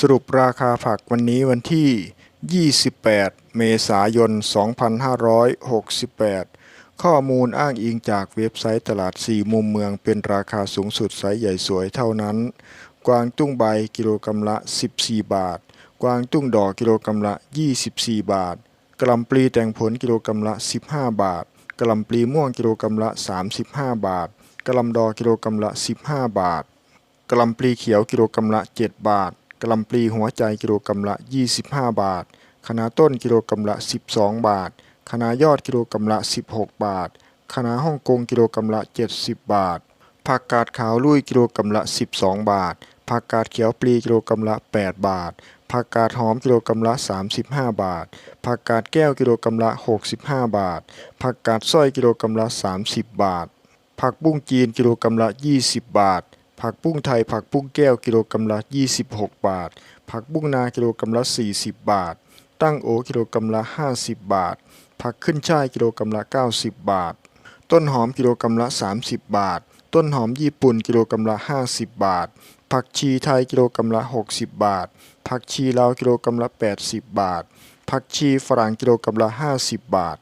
สรุปราคาผักวันนี้วันที่ 28 เมษายน 2568 ข้อมูลอ้างอิงจากเว็บไซต์ตลาดสี่มุมเมืองเป็นราคาสูงสุดไซส์ใหญ่สวยเท่านั้น กวางตุ้งใบกิโลกรัมละ 14 บาท กวางตุ้งดอกกิโลกรัมละ 24 บาท กล่ำปลีแต่งผลกิโลกรัมละ 15 บาท กล่ำปลีม่วงกิโลกรัมละ 35 บาท กล่ำดอกกิโลกรัมละ 15 บาท กล่ำปลีเขียวกิโลกรัมละ 7 บาท กะลำปลีหัวใจกิโลกรัมละ 25 บาทคะน้าต้นกิโลกรัมละ 12 บาทคะน้ายอดกิโลกรัมละ 16 บาทคะน้าฮ่องกงกิโลกรัมละ 70 บาท ผักกาดขาวลุยกิโลกรัมละ 12 บาท ผักกาดเขียวปลีกิโลกรัมละ 8 บาท ผักกาดหอมกิโลกรัมละ 35 บาท ผักกาดแก้วกิโลกรัมละ 65 บาท ผักกาดสร้อยกิโลกรัมละ 30 บาท ผักบุ้งจีนกิโลกรัมละ 20 บาท ผักบุ้งไทย ผักบุ้งแก้วกิโลกรัมละ 26 บาท ผักบุ้งนากิโลกรัมละ 40 บาท ตั้งโอกิโลกรัมละ 50 บาท ผักขึ้นช่ายกิโลกรัมละ 90 บาท ต้นหอมกิโลกรัมละ 30 บาท ต้นหอมญี่ปุ่นกิโลกรัมละ 50 บาท ผักชีไทยกิโลกรัมละ 60 บาท ผักชีลาวกิโลกรัมละ 80 บาท ผักชีฝรั่งกิโลกรัมละ 50 บาท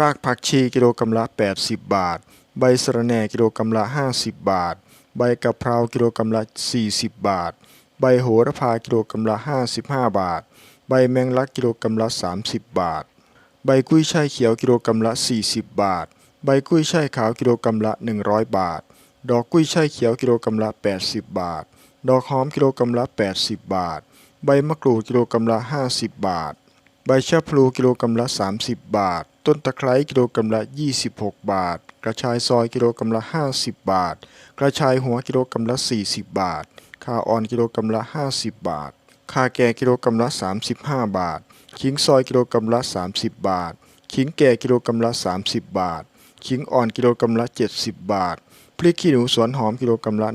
รากผักชีกิโลกรัมละ 80 บาท ใบสะระแหน่กิโลกรัมละ 50 บาท ใบกะเพรากิโลกรัมละ 40 บาท ใบโหระพากิโลกรัมละ 55 บาท ใบแมงลักกิโลกรัมละ 30 บาท ใบกุ้ยช่ายเขียวกิโลกรัมละ 40 บาท ใบกุ้ยช่ายขาวกิโลกรัมละ 100 บาท ดอกกุ้ยช่ายเขียวกิโลกรัมละ 80 บาท ดอกหอมกิโลกรัมละ 80 บาท ใบมะกรูดกิโลกรัมละ 50 บาท ใบชะพลูกิโลกรัมละ 30 บาท ต้นตะไคร้กิโลกรัมละ 26 บาท กระชายซอยกิโลกรัมละ 50 บาท กระชายหัวกิโลกรัมละ 40 บาทข่าอ่อนกิโลกรัมละ 50 บาทข่าแก่กิโลกรัมละ 35 บาท ขิงซอยกิโลกรัมละ 30 บาท ขิงแก่กิโลกรัมละ 30 บาท ขิงอ่อนกิโลกรัมละ 70 บาท พริกขี้หนูสวนหอมกิโลกรัมละ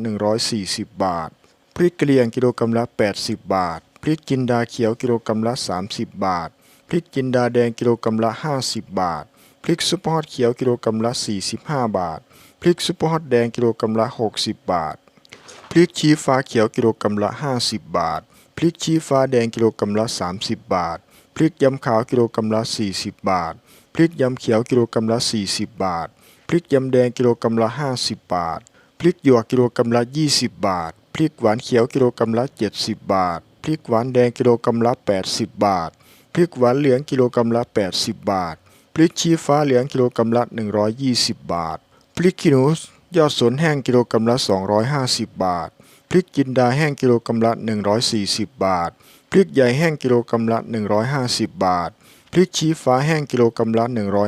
140 บาท พริกกระเหรี่ยงกิโลกรัมละ 80 บาท พริกจินดาเขียวกิโลกรัมละ 30 บาท พริกจินดาแดงกิโลกรัมละ 50 บาท พริกซุปเปอร์ฮอตเขียวกิโลกรัมละ 45 บาท พริกซุปเปอร์ฮอตแดงกิโลกรัมละ 60 บาท พริกชี้ฟ้าเขียวกิโลกรัมละ 50 บาท พริกชี้ฟ้าแดงกิโลกรัมละ 30 บาท พริกยำขาวกิโลกรัมละ 40 บาท พริกยำเขียวกิโลกรัมละ 40 บาท พริกยำแดงกิโลกรัมละ 50 บาท พริกหยวกกิโลกรัมละ 20 บาท พริกหวานเขียวกิโลกรัมละ 70 บาท พริกหวานแดงกิโลกรัมละ 80 บาท พริกหวานเหลืองกิโลกรัมละ 80 บาท พริกชี้ฟ้าเหลืองกิโลกรัมละ 120 บาท พริกขี้หนูยอดสนแห้งกิโลกรัมละ 250 บาท พริกจินดาแห้งกิโลกรัมละ 140 บาท พริกใหญ่แห้งกิโลกรัมละ 150 บาท พริกชี้ฟ้าแห้งกิโลกรัมละ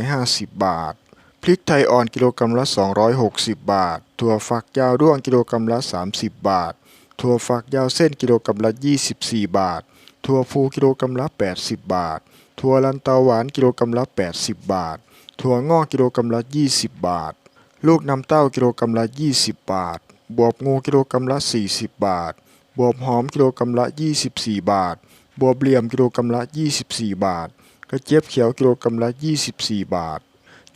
150 บาท พริกไทยอ่อนกิโลกรัมละ 260 บาท ถั่วฝักยาวด้วงกิโลกรัมละ 30 บาท ถั่วฝักยาวเส้นกิโลกรัมละ 24 บาท ถั่วฟูกิโลกรัมละ 80 บาท ถั่วลันเตาหวานกิโลกรัมละ 80 บาท ถั่วงอกกิโลกรัมละ 20 บาท ลูกน้ำเต้ากิโลกรัมละ 20 บาท บวบงูกิโลกรัมละ 40 บาท บวบหอมกิโลกรัมละ 24 บาท บวบเหลี่ยมกิโลกรัมละ 24 บาท กระเจี๊ยบเขียวกิโลกรัมละ 24 บาท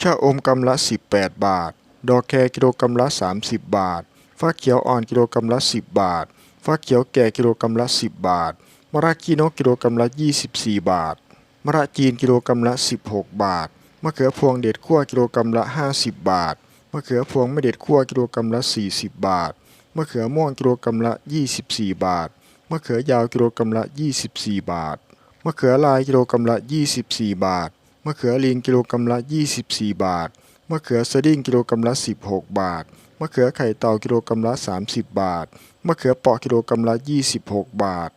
ชะอมกำละ 18 บาท ดอกแครกิโลกรัมละ 30 บาท ฟักเขียวอ่อนกิโลกรัมละ 10 บาท ฟักเขียวแก่กิโลกรัมละ 10 บาท มะระกีนกกิโลกรัมละ 24 บาท มะระจีนกิโลกรัมละ 16 บาท มะเขือพวงเด็ดขั้วกิโลกรัมละ 50 บาท มะเขือพวงไม่เด็ดขั้วกิโลกรัมละ 40 บาท มะเขือม่วงกิโลกรัมละ 24 บาท มะเขือยาวกิโลกรัมละ 24 บาท มะเขือลายกิโลกรัมละ 24 บาท มะเขือลิงกิโลกรัมละ 24 บาท มะเขือสดิ้งกิโลกรัมละ 16 บาท มะเขือไข่เต่ากิโลกรัมละ 30 บาท มะเขือเปาะกิโลกรัมละ 26 บาท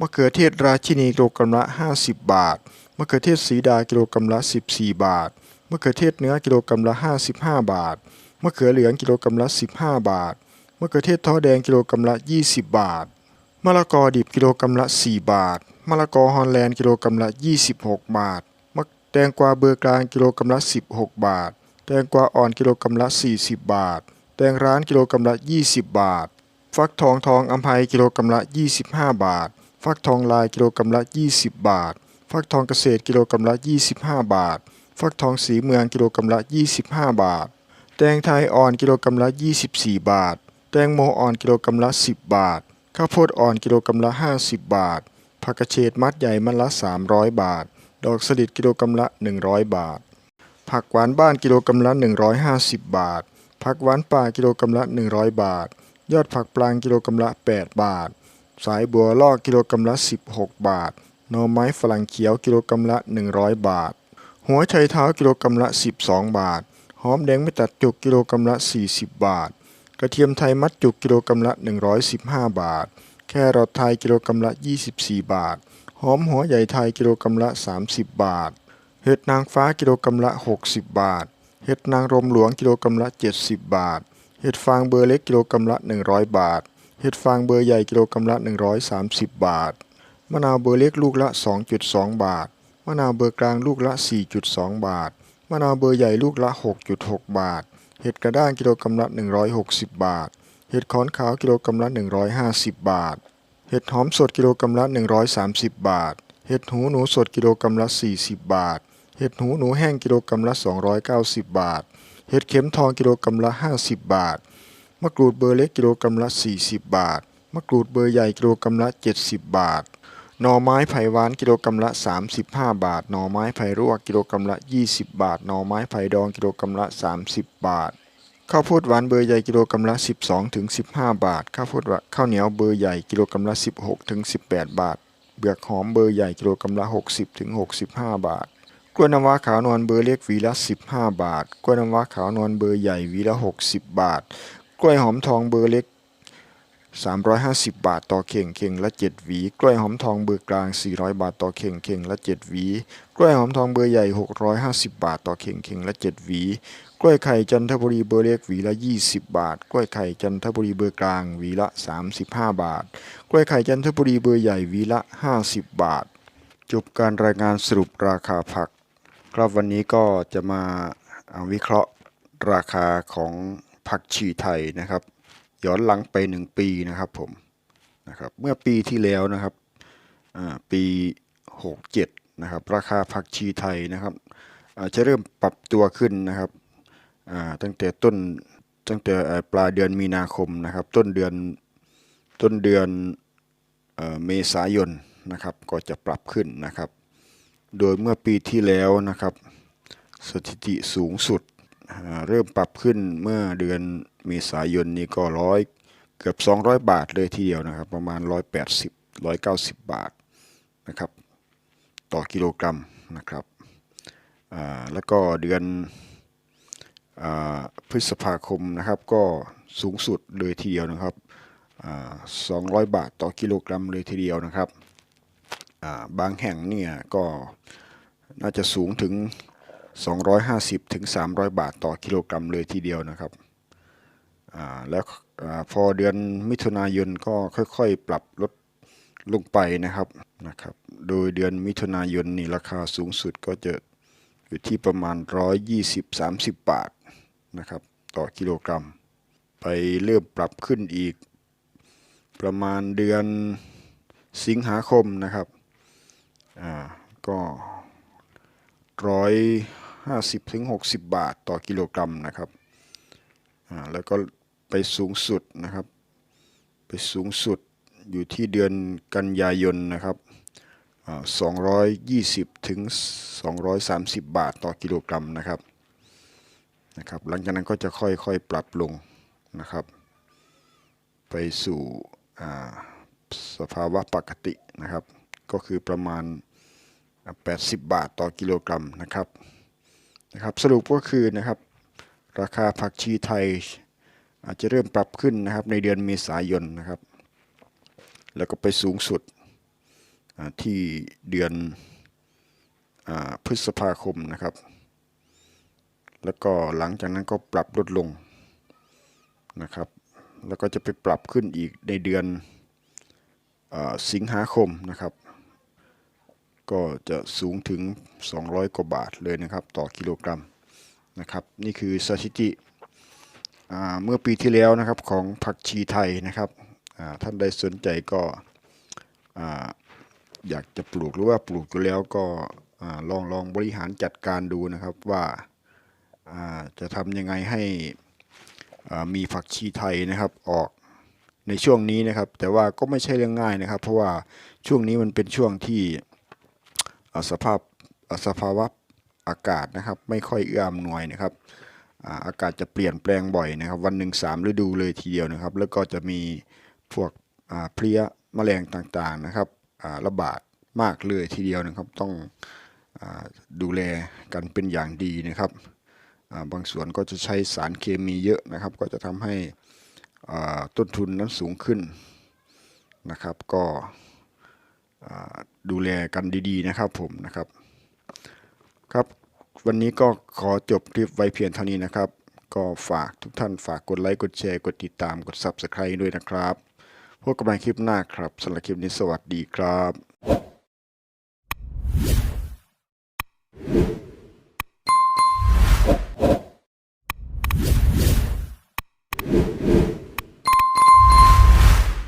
มะเขือเทศราชินีกิโลกรัมละ 50 บาท มะเขือเทศสีดากิโลกรัมละ 14 บาท มะเขือเทศเนื้อกิโลกรัมละ 55 บาท มะเขือเหลืองกิโลกรัมละ 15 บาท มะเขือเทศท้อแดงกิโลกรัมละ 20 บาท มะละกอดิบกิโลกรัมละ 4 บาท มะละกอฮอลแลนด์กิโลกรัมละ 26 บาท มะแตงกวาเบอร์กลางกิโลกรัมละ 16 บาท แตงกวาอ่อนกิโลกรัมละ 40 บาท แตงร้านกิโลกรัมละ 20 บาท ฟักทองทองอัมภัยกิโลกรัมละ 25 บาท ฟักทองลายกิโลกรัมละ 20 บาท ฟักทองเกษตรกิโลกรัมละ 25 บาท ฟักทองสีเมืองกิโลกรัมละ 25 บาท แตงไทยอ่อนกิโลกรัมละ 24 บาท แตงโมอ่อนกิโลกรัมละ 10 บาท ข้าวโพดอ่อนกิโลกรัมละ 50 บาท ผักกระเฉดมัดใหญ่มัดละ 300 บาท ดอกสลิดกิโลกรัมละ 100 บาท ผักหวานบ้านกิโลกรัมละ 150 บาท ผักหวานป่ากิโลกรัมละ 100 บาท ยอดผักปลางกิโลกรัมละ 8 บาท สายบัวลอกกิโลกรัมละ 16 บาทหน่อไม้ฝรั่งเขียวกิโลกรัมละ 100 บาท หัวไชเท้ากิโลกรัมละ 12 บาท หอมแดงไม่ตัดจุกกิโลกรัมละ 40 บาท กระเทียมไทยมัดจุกกิโลกรัมละ 115 บาท แครอทไทยกิโลกรัมละ 24 บาท หอมหัวใหญ่ไทยกิโลกรัมละ 30 บาท เห็ดนางฟ้ากิโลกรัมละ 60 บาท เห็ดนางรมหลวงกิโลกรัมละ 70 บาท เห็ดฟางเบอร์เล็กกิโลกรัมละ 100 บาท เห็ดฟางเบอร์ใหญ่กิโลกรัมละ 130 บาท มะนาวเบอร์เล็กลูกละ 2.2 บาท มะนาวเบอร์กลางลูกละ 4.2 บาท มะนาวเบอร์ใหญ่ลูกละ 6.6 บาท เห็ดกระด้างกิโลกรัมละ 160 บาท เห็ดขอนขาวกิโลกรัมละ 150 บาท เห็ดหอมสดกิโลกรัมละ 130 บาท เห็ดหูหนูสดกิโลกรัมละ 40 บาท เห็ดหูหนูแห้งกิโลกรัมละ 290 บาท เห็ดเข็มทองกิโลกรัมละ 50 บาท มะกรูดเบอร์เล็กกิโลกรัมละ 40 บาท มะกรูดเบอร์ใหญ่กิโลกรัมละ 70 บาท หน่อไม้ไผ่หวานกิโลกรัมละ 35 บาท หน่อไม้ไผ่รวกกิโลกรัมละ 20 บาท หน่อไม้ไผ่ดองกิโลกรัมละ 30 บาท ข้าวโพดหวานเบอร์ใหญ่กิโลกรัมละ 12ถึง15 บาท ข้าวโพดข้าวเหนียวเบอร์ใหญ่กิโลกรัมละ 16ถึง18 บาท เบือกหอมเบอร์ใหญ่กิโลกรัมละ 60ถึง65 บาท กล้วยน้ำว้าขาวนวลเบอร์เล็กหวีละ 15 บาท กล้วยน้ำว้าขาวนวลเบอร์ใหญ่หวีละ 60 บาท กล้วยหอมทองเบอร์เล็ก 350 บาทต่อเข่งเข่งละ 7 หวี กล้วยหอมทองเบอร์กลาง 400 บาทต่อเข่งเข่งละ 7 หวี กล้วยหอมทองเบอร์ใหญ่ 650 บาทต่อเข่งเข่งละ 7 หวี กล้วยไข่จันทบุรีเบอร์เล็กหวีละ 20 บาท กล้วยไข่จันทบุรีเบอร์กลางหวีละ 35 บาท กล้วยไข่จันทบุรีเบอร์ใหญ่หวีละ 50 บาท จบการรายงานสรุปราคาผัก ครับวันนี้ก็จะมาเอาวิเคราะห์ราคาของผักชีไทยนะครับ ย้อนหลังไปหนึ่งปีนะครับผมนะครับเมื่อปีที่แล้วนะครับปี 67นะครับราคาผักชีไทยนะครับจะเริ่มปรับตัวขึ้นนะครับตั้งแต่ต้นตั้งแต่ปลายเดือนมีนาคมนะครับ ต้นเดือนต้นเดือนเมษายนนะครับก็จะปรับขึ้นนะครับ โดยเมื่อปีที่แล้วนะครับ สถิติสูงสุดเริ่มปรับขึ้นเมื่อเดือน เมษายนนี้ก็ร้อยเกือบ 200 บาทเลยทีเดียวนะครับ ประมาณ 180 190 บาทนะครับ ต่อกิโลกรัมนะครับแล้วก็เดือนอพฤษภาคมนะครับก็สูงสุดเลยทีเดียวนะครับอ่า200 บาทต่อกิโลกรัมเลยทีเดียวนะครับบางแห่งเนี่ยก็น่าจะสูงถึง 250ถึง300 บาทต่อกิโลกรัมเลยทีเดียวนะครับ แล้วอพอเดือนมิถุนายนก็ค่อยๆ ปรับลดลงไปนะครับนะครับ โดยเดือนมิถุนายนนี่ราคาสูงสุดก็จะอยู่ที่ประมาณ 120-30 บาทนะครับ ต่อกิโลกรัม ไปเริ่มปรับขึ้นอีก ประมาณเดือนสิงหาคมนะครับอ่าก็ร้อยห้าสิบถึงหกสิบบาทต่อกิโลกรัมนะครับอ่าแล้วก็ ไปสูงสุดนะครับ ไปสูงสุดอยู่ที่เดือนกันยายนนะครับสองร้อยยี่สิบถึงสองร้อยสามสิบบาทต่อกิโลกรัมนะครับนะครับหลังจากนั้นก็จะค่อยๆปรับลงนะครับ ไปสู่สภาวะปกตินะครับ ก็คือประมาณ 80 บาทต่อกิโลกรัมนะครับนะครับ สรุปก็คือนะครับ ราคาผักชีไทย อาจจะเริ่มปรับขึ้นนะครับในเดือนเมษายนนะครับ แล้วก็ไปสูงสุดที่เดือนอพฤษภาคมนะครับ แล้วก็หลังจากนั้นก็ปรับลดลงนะครับ แล้วก็จะไปปรับขึ้นอีกในเดือนอสิงหาคมนะครับ ก็จะสูงถึง 200 กว่าบาทเลยนะครับ ต่อกิโลกรัมนะครับ นี่คือสถิติ เมื่อปีที่แล้วนะครับของผักชีไทยนะครับท่านใดสนใจก็อ่าอยากจะปลูกหรือว่าปลูกอยู่แล้วก็อลองลองบริหารจัดการดูนะครับว่าจะทำยังไงให้มีผักชีไทยนะครับออกในช่วงนี้นะครับ แต่ว่าก็ไม่ใช่เรื่องง่ายนะครับ เพราะว่าช่วงนี้มันเป็นช่วงที่สภาพสภาวะอากาศนะครับ ไม่ค่อยเอื้ออำนวยนะครับ อากาศจะเปลี่ยนแปลงบ่อยนะครับ วันหนึ่งสามฤดูเลยทีเดียวนะครับ แล้วก็จะมีพวกเพลี้ยแมลงต่างๆนะครับระบาดมากเลยทีเดียวนะครับ ต้องอดูแลกันเป็นอย่างดีนะครับบางส่วนก็จะใช้สารเคมีเยอะนะครับ ก็จะทำให้ต้นทุนนั้นสูงขึ้นนะครับ ก็ดูแลกันดีๆนะครับผมนะครับ ครับ วันนี้ก็ขอจบคลิปไว้เพียงเท่านี้นะครับ ก็ฝากทุกท่านฝากกดไลค์ กดแชร์ กดติดตาม กด Subscribe ด้วยนะครับ พบกันใหม่คลิปหน้าครับสำหรับคลิปนี้สวัสดีครับ